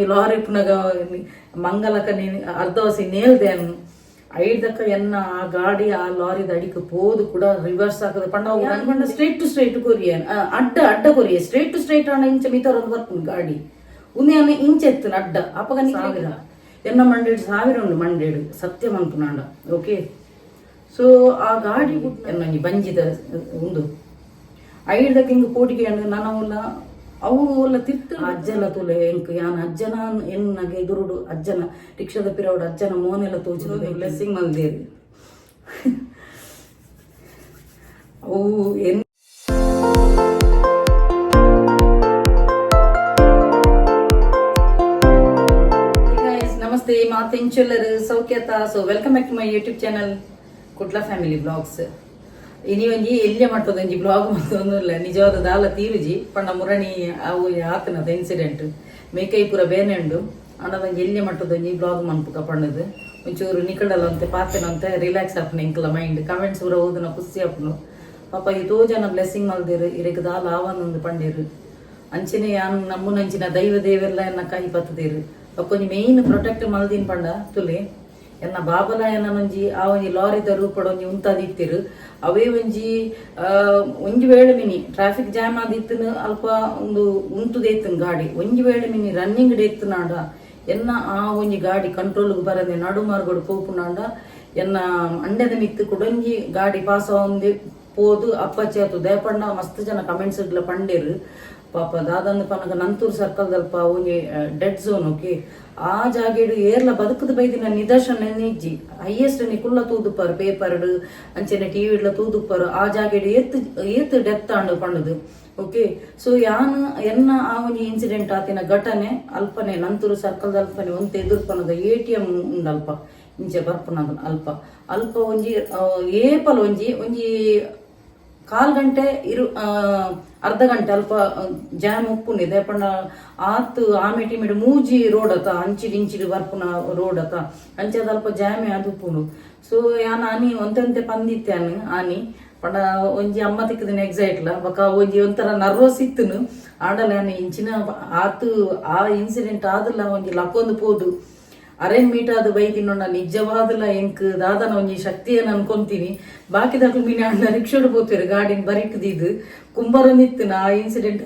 ಒಂಜಿ ಲಾರಿ ಪುನಗ ಮಂಗಲಕ ಅರ್ಧವಸಿ ನೇಲ್ದೇನು ಐದಕ್ಕ ಎನ್ನ ಆ ಗಾಡಿ ಆ ಲಾರಿದ ದಡಿಕೆ ಪೋದು ಕೂಡ ರಿವರ್ಸ್ ಆಗದ ಪಂಡ ಸ್ಟ್ರೈಟ್ ಟು ಸ್ಟ್ರೈಟ್ ಕೊರಿಯನ್ ಅಡ್ಡ ಅಡ್ಡ ಕೊರಿಯ ಸ್ಟ್ರೈಟ್ ಟು ಸ್ಟ್ರೈಟ್ ಆಂಡ ಇಂಚ ಮಿತರೊಂದು ಬರ್ಪುಂಡು ಗಾಡಿ. ಉಂದೆ ಆమె ಇಂಚೆತ್ತನ ಅಡ್ಡ. ಅಪಗ ಸಾವಿರ. ಎನ್ನ ಮಂಡೇಡು ಸಾವಿರ ಉಂಡು ಮಂಡೇಡು. ಸತ್ಯ ಮನ್ಪುನಾಂಡ ಓಕೆ ಸೊ ಆ ಗಾಡಿ ಎನ್ನ ಬಂಜಿದ ಉಂದು ಐದಕ್ಕೆ ಹಿಂಗೆ ಪೋಟಿಗೆ ನನವಲ್ಲ ಅವು ಎಲ್ಲ ತಿರ್ತ ಅಜ್ಜಲ ತುಲೆ ಎಂಕ್ ಯಾನ್ ಅಜ್ಜನ ಎನ್ನಗೆ ಎದುರುಡು ಅಜ್ಜನ ರಿಕ್ಷಾದ ಪಿರವಡು ಅಜ್ಜನ ಮೋನೆಲ್ಲ ತೋಚಿದ ಬ್ಲೆಸ್ಸಿಂಗ್ ಮಲ್ದೇರಿ ಅವು ಎನ್ ನಮಸ್ತೆ ಮಾತೆಂಚೆಲ್ಲರು ಸೌಖ್ಯತ. So welcome back to my YouTube channel Kutla family vlogs ಇನಿ ಎಲ್ಲೆ ಒಂಜಿ ಬ್ಲಾಗ್ ಮತ್ತೊಂದುಲ್ಲ ನಿಜವಾದ ದಾಲ ತೀರುಜಿ. ಪಂಡ ಮುರಣಿ ಅವು ಆತನದ ಇನ್ಸಿಡೆಂಟ್ ಮೇಕೈ ಪೂರ ಬೇನೆಂಡು ಅಣ್ಣದೊಂಜಿ ಎಲ್ಯ ಮಟ್ಟದ ಒಂಜಿ ಬ್ಲಾಗ್ ಮನ್ಪುಕ ಪಣ್ಣದು. ಒಂಚೂರು ನಿಕಡಲ್ಲ ಅಂತೆ ಪಾತೆನಂತೆ ರಿಲ್ಯಾಕ್ಸ್ ಆಪುನ ಇಂಕಲ ಮೈಂಡ್ ಕಮೆಂಟ್ಸ್ ಪೂರ ಓದನ ಖುಷಿ ಆಪುನು ಪಾಪ ಈ ತೋ ಜನ ಬ್ಲೆಸ್ಸಿಂಗ್ ಮಲ್ದಿರು ಇರಕ್ಕೆ ದಾಲ ಆವನೊಂದು ಪಂಡಿರು. ಅಂಚಿನ ಯಾನ್ ನಮ್ಮುನಂಚಿನ ದೈವ ದೇವೆಲ್ಲ ಎನ್ನ ಕೈ ಬತ್ತದಿರು ಅಕ್ಕೊಂಜಿ ಮೇಯ್ನ್ ಪ್ರೊಟೆಕ್ಟ್ ಮಲ್ದಿನ್ ಪಂಡ, ತುಲಿ. ಎನ್ನ ಬಾಬಲ ಎನ್ನ ಒಂಜಿ ಆ ಒಂಜಿ ಲಾರಿದ ರೂಪಡ ಒಂಜಿ ಉಂತಾದಿತ್ತಿರು ಅವೇ ಒಂಜಿ ಒಂಜಿ ವೇಳೆ ಮಿನಿ ಟ್ರಾಫಿಕ್ ಜಾಮ್ ಆದಿತ್ತು ಅಲ್ಪ ಒಂದು ಉಂತುದೇತನ್ ಗಾಡಿ. ಒಂಜಿ ವೇಳೆ ಮಿನಿ ರನ್ನಿಂಗ್ ಡೇತ್ತನಾಡ ಎನ್ನ ಆ ಒಂಜಿ ಗಾಡಿ ಕಂಟ್ರೋಲ್ಗೆ ಬರದೆ ನಡು ಮಾರ್ಗಡು ಪೋಪುನಾಂಡ ಎನ್ನ ಅಂಡದ ಮಿತ್ತು ಕುಡೊಂಜಿ ಗಾಡಿ ಪಾಸ್ ಆಗಿ ಪೋದು ಅಪ್ಪಚೇತು ಆತು ದೇಪಣ್ಣ ಮಸ್ತ್ ಜನ ಕಮೆಂಟ್ಸ್ ಪಂಡೇರು. ಪಾಪ ದಾದಂದ ಪನಗ ನಂತೂರು ಸರ್ಕಲ್ ದಲ್ಪ ಒಂಜಿ ಡೆಡ್ ಝೋನ್ ಓಕೆ ಆ ಜಾಗೆಡು ಏರ್ಲ ಬದುಕದ ಬೈದಿನ ನಿದರ್ಶನ ನಿಜ್ಜಿ ಹೈಯೆಸ್ಟ್ ನಿಕುಲ್ಲ ತೂದುಪ್ಪರು ಪೇಪರ್ಡ್ ಅಂಚೆನೆ ಟಿವಿಡ್ಲ ತೂದುಪ್ಪರು, ಆ ಜಾಗೆಡು ಏತ್ ಏತ್ ಡೆತ್ ಆಂಡು ಪಂಡದು ಓಕೆ ಸೊ ಯಾನ್, ಎನ್ನ ಆ ಒಂಜಿ ಇನ್ಸಿಡೆಂಟ್ ಆತಿನ ಘಟನೆ, ಅಲ್ಪನೆ, ನಂತೂರು ಸರ್ಕಲ್ ಅಲ್ಪನೆ ಒಂತ ಎದುರ್ಪನದ ಎ ಟಿ ಎಂ ಉಂಡಲ್ಪ ಇಂಚೆ ಬರ್ಪುನದ ಅಲ್ಪ. ಅಲ್ಪ ಒಂಜಿ ಏಪಲ ಒಂಜಿ ಒಂಜಿ ಕಾಲ್ ಗಂಟೆ ಇರು ಅರ್ಧ ಗಂಟೆ, ಅಲ್ಪ ಜಾಮ್ ಉಪ್ಪುಂಡು ಪಂಡ ಆತ್ ಆಮೇಟಿ ಮೇಡು ಮೂಜಿ ರೋಡ್ ಅತ ಅಂಚಿಡ್ ಇಂಚಿಡ್ ಬರ್ಪುನ ರೋಡ್ ಅತ ಅಂಚದ ಅಲ್ಪ ಜಾಮೆ ಅದು ಉಪ್ಪುಂಡು ಸೊ, ಯಾನ್ ಆನಿ, ಒಂತೆ ಪಂದಿತ್ತೆ ಆನಿ ಆನಿ. ಪಂಡ ಒಂಜಿ ಅಮ್ಮ ತಿಕ್ಕದಿನ ಎಕ್ಸೈಟ್ಲ ಬಕ ಒಂಜಿ ಒಂಥರ ನರ್ವಸ್ ಇತ್ತುನು. ಆಡಲ್ಲ ಇಂಚಿನ ಆತು, ಆ ಇನ್ಸಿಡೆಂಟ್ ಆದಲ್ಲ ಒಂಜಿ ಲಕ್ಕೊಂದು ಪೋದು. ಅರೇಂಜ್ ಮೀಟ್ ಆದ ಬೈದಿನೊಂಡ ನಿಜವಾದಲ ಎಂಕ್ ದಾದನ ಒಂಜಿ ಶಕ್ತಿಯನ್ನು ಅನ್ಕೊಂತೀನಿ. ಬಾಕಿ ದಾಖಲು ಮೀನ ಅಣ್ಣ ರಿಕ್ಷೋಡ್ ಹೋಗ್ತೀರಿ ಗಾಡಿನ ಕುಂಬರ ನಿತ್ತಿನ ಆ ಇನ್ಸಿಡೆಂಟ್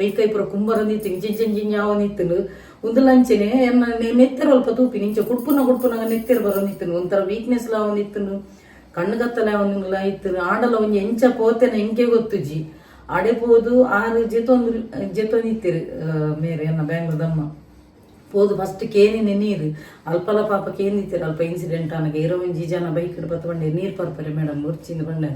ಬೇಕೈ ಪುರ ಕುಂಬರನಿತ್ತು ಇಂಜಿಂಜಿಂಜಿಂಜ ಅವನಿತ್ತನು ಉಂದಲಂಚೆನೆ ಎನ್ನ ನೆತ್ತೆರ ಅಲ್ಪ ತೂಪಿ, ನಿಂಚ ಕುಡ್ಪುನ ಕುಡ್ಪುನಾಗ ನೆತ್ತೆರ ಬರೋನಿತ್ತನು. ಒಂಥರ ವೀಕ್ನೆಸ್ ಲ ಅವನಿತ್ತನು. ಕಣ್ಣುಗತ್ತಲೆ ಅವನಿಲ್ಲ ಇತ್ತು. ಆಡಲ ಒಂಜಿ ಎಂಚ ಪೋತೆನ ಎಂಕೆ ಗೊತ್ತುಜಿ ಆಡೆ ಪೋದು ಆರು ಜೆತೊಂದು, ಜೆತೊಂದಿತ್ತಿರು ಮೇರೆ ಅನ್ನ ಬ್ಯಾಂಗ್ಳೂರ್ದಮ್ಮ ಪೋದು ಫಸ್ಟ್ ಕೇನಿನ ನೀರು. ಅಲ್ಪಲ ಪಾಪ ಕೇನಿತ್ತೀರ ಅಲ್ಪ ಇನ್ಸಿಡೆಂಟ್ ಆನಗ. ಇರೋ ಒಂಜಿ ಜನ ಬೈಕ್ ಬತ್ತಬಂಡೆ ನೀರು ಪರ್ಪರೆ ಮೇಡಮ್ ಮುರ್ಚಿಂದ ಬಂಡೆ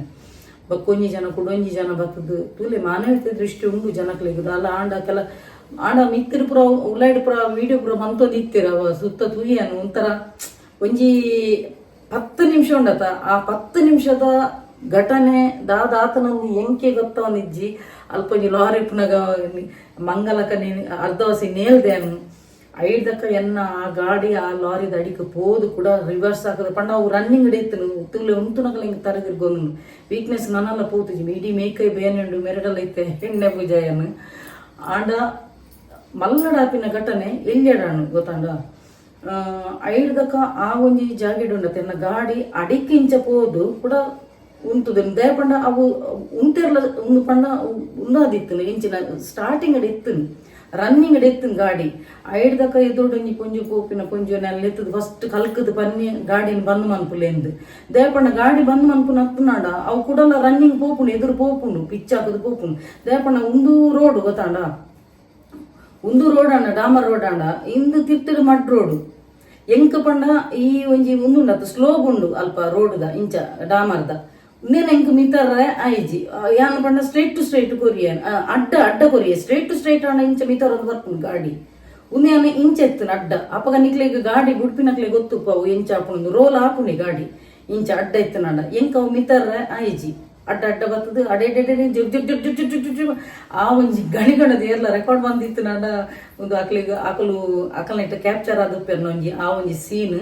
ಬಕ್ಕೊಂಜಿ ಜನ ಕುಡೊಂಜಿ ಜನ ಬತ್ತದು. ತೂಲೆ ಮಾನವೀಯತೆ ದೃಷ್ಟಿ ಉಂಡು ಜನಕ್ಕೆ ಅಲ್ಲ ಆಂಡ ಕೆಲ, ಆಂಡ ಮಿತ್ತಿರು ಪುರ ಉಳ್ಳಾಯ್ಡು ಪುರ ವಿಡಿಯೋ ಪುರ ಮಂತೊಂದು ಇತ್ತಿರ ಸುತ್ತ ತುಯ್ಯನು ಒಂಥರ ಒಂಜಿ ಹತ್ತು ನಿಮಿಷ ಉಂಡತ. ಆ ಪತ್ತು ನಿಮಿಷದ ಘಟನೆ ದಾದಾತನೊಂದು ಎಂಕೆ ಗೊತ್ತವನಿಜ್ಜಿ? ಅಲ್ಪೊಂಜಿ ಲಾರಿ ಮಂಗಲಕ ಅರ್ಧವಸಿ ನೇಲ್ದೇನು ಐದಕ್ಕ ಎನ್ನ ಆ ಗಾಡಿ, ಆ ಲಾರಿದ ಅಡಿಕ ಪೋದು ಕೂಡ ರಿವರ್ಸ್ ಆಗದ ಪಂಡ ಅವು ರನ್ನಿಂಗ್ ಹಿಡಿಯುತ್ತನು ತುಲೆ ಉಂಟುನಗಲ ಹಿಂಗೆ ತರದಿರ್ಗೋನು ವೀಕ್ನೆಸ್ ನನ್ನಲ್ಲ ಪೋತುಜಿ ಇಡೀ ಮೇಕೈ ಬೇನೆಂಡು ಮೆರಡಲ್ಲ ಐತೆ. ಹೆಣ್ಣೆ ಪೂಜೆಯನ್ನು. ಆಂಡ ಮಲ್ಲಡಾಪಿನ ಘಟನೆ ಎಲ್ಲಿಯಡಾನು ಗೊತ್ತಾಂಡ? ಐಡ್ದಕ ಆ ಒಂಜಿ ಜಾಗೆಡುಂಡತೆ ಎನ್ನ ಗಾಡಿ ಅಡಿಕಿಂಚ ಪೋದು ಕೂಡ ಉಂಟುದು ದೇಪಂಡ ಅವು ಉಂಟೆರ್ಲ ಉಂದು ಪಂಡ ಉಂದಾದಿತ್ತು ಇಂಚಿನ ಸ್ಟಾರ್ಟಿಂಗ್ ಅಡಿ ಇತ್ತು. ರನ್ನಿಂಗ್ ಇತ್ತು ಗಾಡಿ. ಐಡ್ದಕ ಎದುರುಡು ಒಂಜಿ ಪೊಂಜು ಪೋಪಿನ ಪೊಂಜು ನೆಲ್ಲ ಎತ್ತದು ಫಸ್ಟ್ ಕಲ್ಕದ ಪನ್ನಿ ಗಾಡಿನ ಬಂದ್ ಮನ್ಪುಲೆಂದು ದೇಪಣ್ಣ ಗಾಡಿ ಬಂದ್ ಮನ್ಪುನ ಹತ್ತುನಾಡ ಅವು ಕೂಡಲ್ಲ ರನ್ನಿಂಗ್ ಪೋಪುಂಡು ಎದುರು ಪೋಪುಂಡು ಪಿಚ್ಚಾಕದು ಪೋಪುಂಡು ದೇಪಂಡ ಉಂದು ರೋಡ್ ಗೊತ್ತಾಂಡ? ಉಂದು ರೋಡ್ ಅಂಡ ಡಾಮರ್ ರೋಡ್ ಅಂಡ ಇಂದು ತಿರ್ತಡು ಮಡ್ ರೋಡ್. ಎಂಕ ಪಂಡ ಈ ಒಂಜಿ ಮುಂದುಂಡ ಸ್ಲೋ ಉಂಡು ಅಲ್ಪ ರೋಡ್ದ ಇಂಚ ಡಾಮರ್ದ. ಎಂಕ್ ಮಿತರ್ರೆ ಐಜಿ ಯಾನ್ ಪಂಡ ಸ್ಟ್ರೈಟ್ ಟು ಸ್ಟ್ರೈಟ್ ಕೊರಿಯ ಆ, ಅಡ್ಡ ಅಡ್ಡ ಕೊರಿಯ ಸ್ಟ್ರೈಟ್ ಟು ಸ್ಟ್ರೈಟ್ ಅಂಡ ಇಂಚ ಮಿತರ್ ಬರ್ಪುಂಡು ಗಾಡಿ. ಉಂದೇನ ಇಂಚ ಎತ್ತನ ಅಡ್ಡ. ಅಪ್ಪಗ ನಿಕ್ಲೆಗ್ ಗಾಡಿ ಗುಡ್ಪಿನಕ್ಲೆ ಗೊತ್ತುಪ್ಪ ಅವು ಎಂಚ ಹಾಕೊಂಡು ರೋಲ್ ಹಾಪುನಿ ಗಾಡಿ. ಇಂಚ ಅಡ್ಡ ಎತ್ತನ ಅಡ್ಡ. ಎಂಕ ಅವು ಮಿತರ್ರೆ ಐಜಿ ಅಡ್ಡ ಅಡ್ಡ ಬರ್ತದೆ ಅಡೆಡೆಡೆ ಅಡೆ ಜುಗ್ ಜುಗ್ ಜುಗ್ ಜುಗ್ ಜುಗ್ ಜುಗ್ ಆ ಒಂಜಿ ಗಣಿಗಣದ ಏರ್ಲ ರೆಕಾರ್ಡ್ ಬಂದಿತ್ತು ನಾಡ ಒಂದು ಆಕಲಿಗೆ ಆಕಲು ಆಕಲ್ನ ಇಟ್ಟ ಕ್ಯಾಪ್ಚರ್ ಆದಪ್ಪೆರ್ನ ಒಂಜಿ ಆ ಒಂಜಿ ಸೀನ್